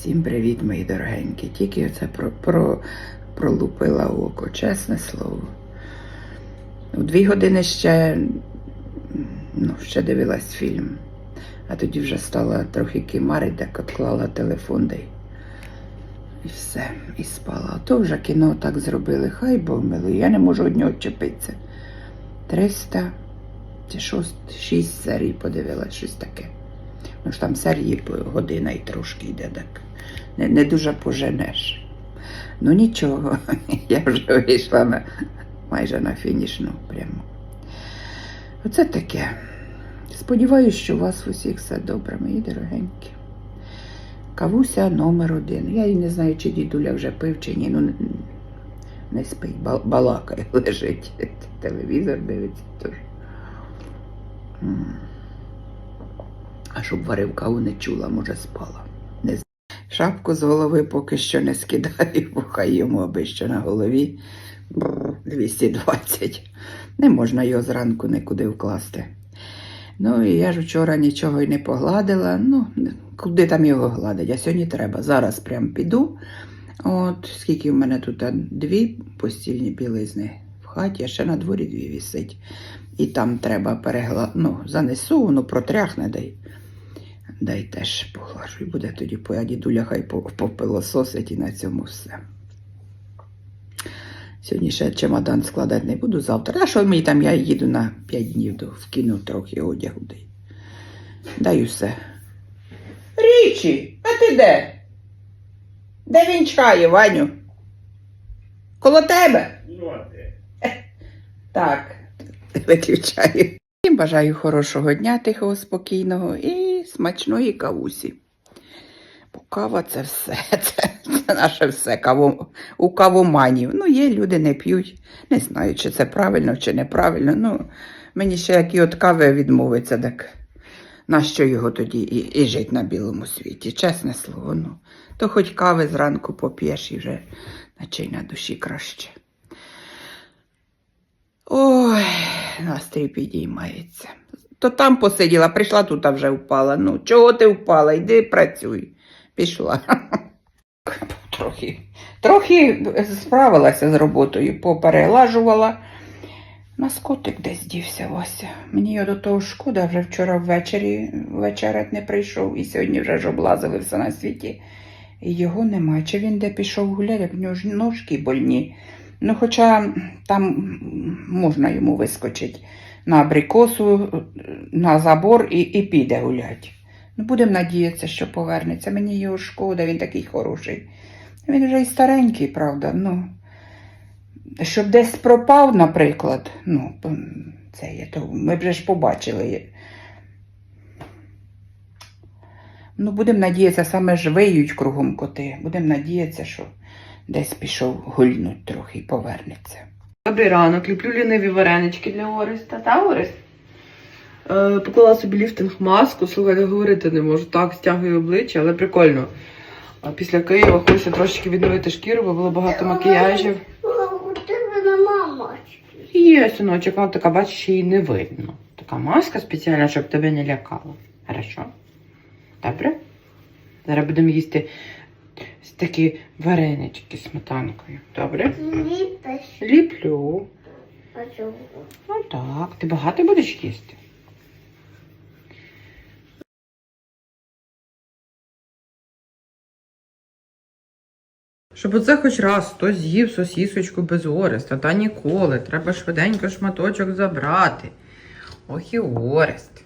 Всім привіт, мої дорогенькі. Тільки оце про, про, пролупила око, чесне слово. У дві години ще, ну, ще дивилась фільм, а тоді вже стала трохи кимарить, так відклала телефон де і все, і спала. А то вже кіно так зробили, хай Бог милує, я не можу від нього чепитися. 300 чи 6, 6 серій подивилась, щось таке. Ну ж там серії година і трошки йде так. Не, не дуже поженеш. Ну нічого, я вже вийшла на, майже на фінішну прямо. Оце таке. Сподіваюсь, що у вас усіх все добре, мої дорогенькі. Кавуся номер один. Я і не знаю, чи дідуля вже пив, чи ні. Ну, не- спить, балакає, лежить. Телевізор дивиться теж. А щоб варив каву не чула, може спала. Шапку з голови поки що не скидаю, бо хай йому аби що на голові. Бррр, 220. Не можна його зранку нікуди вкласти. Ну і я ж вчора нічого й не погладила. Ну, куди там його гладить? А сьогодні треба. Зараз прям піду. От скільки в мене тут дві постільні білизни в хаті, а ще на дворі дві вісить. І там треба перегла... ну, занесу, воно протряхне дай. Дай теж поглажу. І буде тоді по дідуля хай по- попилососить і на цьому все. Сьогодні ще чемодан складати не буду завтра. А що мені там я їду на 5 днів до в кіно трохи одягу дай. Дай усе. Річі, а ти де? Де він чає, Ваню? Коло тебе? Ну, а де? Так, виключаю. Всім бажаю хорошого дня, тихого, спокійного і смачної кавусі. Бо кава це все. Це, це наше все. Каво, у кавоманів. Ну, є люди не п'ють. Не знаю, чи це правильно, чи неправильно. Ну, мені ще як і від кави відмовиться, так нащо його тоді і, і жити на білому світі? Чесне слово, ну. То хоч кави зранку поп'єш і вже наче й на душі краще. Ой, настрій підіймається. То там посиділа, прийшла тут а вже впала. Ну, чого ти впала? Йди працюй. Пішла. Трохи, трохи справилася з роботою, поперелажувала. Нас котик десь дівся Вася. Мені його до того шкода, вже вчора ввечері вечерять не прийшов і сьогодні вже ж облазили все на світі. І його нема. Чи він де пішов гуляти, як в нього ж ножки больні. Ну, хоча там можна йому вискочити на абрикосу, на забор і, і піде гулять. Ну, будемо надіятися, що повернеться. Мені його шкода, він такий хороший. Він вже й старенький, правда. Ну, щоб десь пропав, наприклад, ну, це є, то ми вже ж побачили. Ну, будемо надіятися, саме ж виють кругом коти. Будемо надіятися, що десь пішов гульнуть трохи і повернеться. Добрий ранок, ліплю ліниві варенички для Ореста. Та Орест? Е, поклала собі ліфтинг маску, слухайте, говорити не можу. Так, стягую обличчя, але прикольно. А після Києва хочу трошки відновити шкіру, бо було багато макіяжів. У тебе нема мачки. Є, синочок, вона така, бачиш, її не видно. Така маска спеціальна, щоб тебе не лякало. Хорошо? Добре? Зараз будемо їсти такі варенички з сметанкою. Добре? Ліпиш. Ліплю. А чого? Ну так, ти багато будеш їсти? Щоб оце хоч раз хтось з'їв сосісочку без Ореста, та ніколи. Треба швиденько шматочок забрати. Ох і Орест.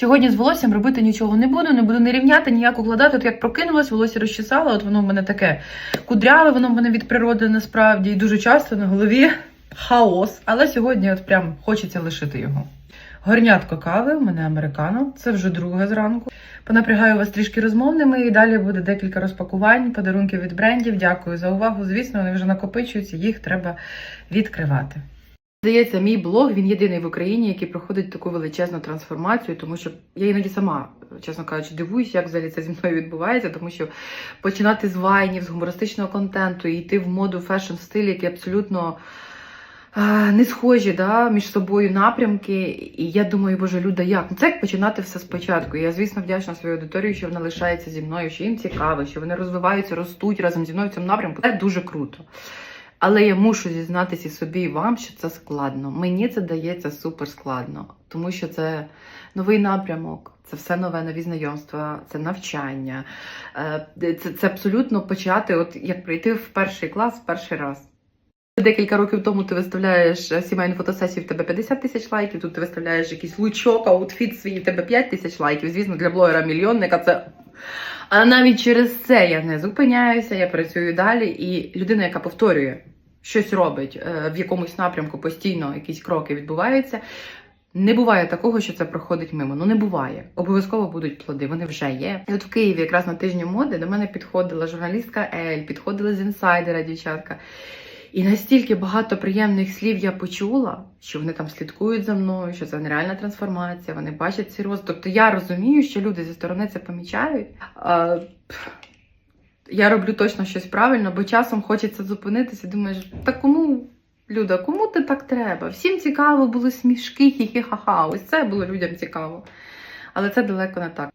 Сьогодні з волоссям робити нічого не буду, не буду не рівняти, ніяк укладати. От як прокинулась, волосся розчесала, от воно в мене таке кудряве, воно в мене від природи насправді, і дуже часто на голові хаос. Але сьогодні от прям хочеться лишити його. Горнятко кави, у мене американо, це вже друге зранку. Понапрягаю вас трішки розмовними і далі буде декілька розпакувань, подарунків від брендів. Дякую за увагу. Звісно, вони вже накопичуються, їх треба відкривати. Здається, мій блог він єдиний в Україні, який проходить таку величезну трансформацію, тому що я іноді сама, чесно кажучи, дивуюсь, як взагалі це зі мною відбувається, тому що починати з вайнів, з гумористичного контенту і йти в моду фешн стиль, який абсолютно не схожі да, між собою напрямки. І я думаю, боже, Люда, як? Ну, це як починати все спочатку. Я, звісно, вдячна своїй аудиторії, що вона лишається зі мною, що їм цікаво, що вони розвиваються, ростуть разом зі мною в цьому напрямку. Це дуже круто. Але я мушу зізнатися собі і вам, що це складно. Мені це дається супер складно, тому що це новий напрямок, це все нове, нові знайомства, це навчання. Е, Це, це абсолютно почати, от як прийти в перший клас в перший раз. Декілька років тому ти виставляєш е, сімейну фотосесію, в тебе 50 тисяч лайків, тут ти виставляєш якийсь лучок, аутфіт свій, в тебе 5 тисяч лайків. Звісно, для блогера-мільйонника це. А навіть через це я не зупиняюся, я працюю далі. І людина, яка повторює, щось робить е, в якомусь напрямку постійно, якісь кроки відбуваються. Не буває такого, що це проходить мимо. Ну не буває. Обов'язково будуть плоди, вони вже є. І от в Києві, якраз на тижні моди, до мене підходила журналістка Ель, підходила з інсайдера дівчатка. І настільки багато приємних слів я почула, що вони там слідкують за мною, що це нереальна трансформація, вони бачать цей рост. Тобто я розумію, що люди зі сторони це помічають. А, я роблю точно щось правильно, бо часом хочеться зупинитися. Думаєш, та кому, Люда, кому ти так треба? Всім цікаво були смішки, хі-хі, ха-ха. Ось це було людям цікаво. Але це далеко не так.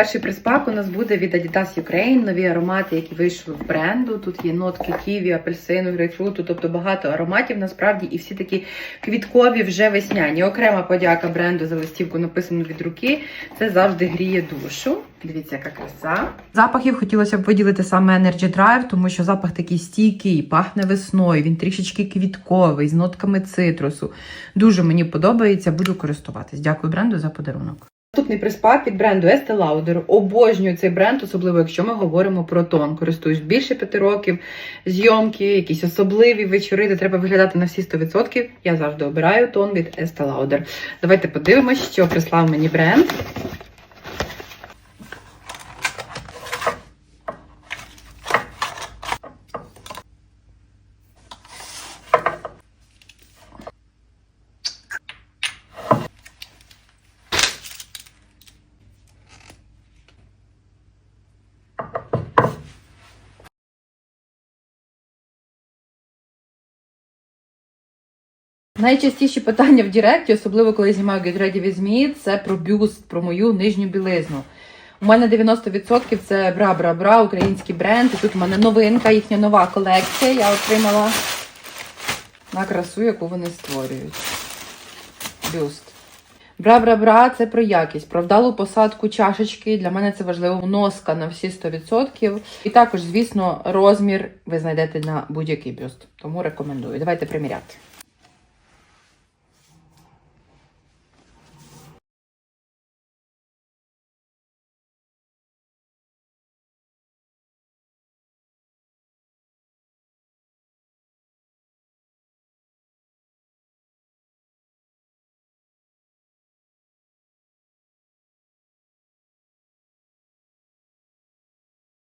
Перший приспак у нас буде від Adidas Ukraine, нові аромати, які вийшли в бренду. Тут є нотки ківі, апельсину, грейпфруту, тобто багато ароматів насправді, і всі такі квіткові вже весняні. Окрема подяка бренду за листівку написану від руки. Це завжди гріє душу. Дивіться, яка краса. Запахів хотілося б виділити саме Energy Drive, тому що запах такий стійкий, пахне весною. Він трішечки квітковий, з нотками цитрусу. Дуже мені подобається, буду користуватись. Дякую бренду за подарунок. Наступний приспак від бренду Estee Lauder. Обожнюю цей бренд, особливо якщо ми говоримо про тон. Користуюсь більше п'яти років, зйомки, якісь особливі вечори, де треба виглядати на всі 100%. Я завжди обираю тон від Estee Lauder. Давайте подивимось, що прислав мені бренд. Найчастіші питання в Директі, особливо коли знімаю Get Ready with Me, це про бюст, про мою нижню білизну. У мене 90% це бра-бра-бра, український бренд. І тут у мене новинка, їхня нова колекція. Я отримала на красу, яку вони створюють. Бюст. Бра-бра-бра це про якість, про вдалу посадку чашечки. Для мене це важливо носка на всі 100%. І також, звісно, розмір ви знайдете на будь-який бюст. Тому рекомендую. Давайте приміряти.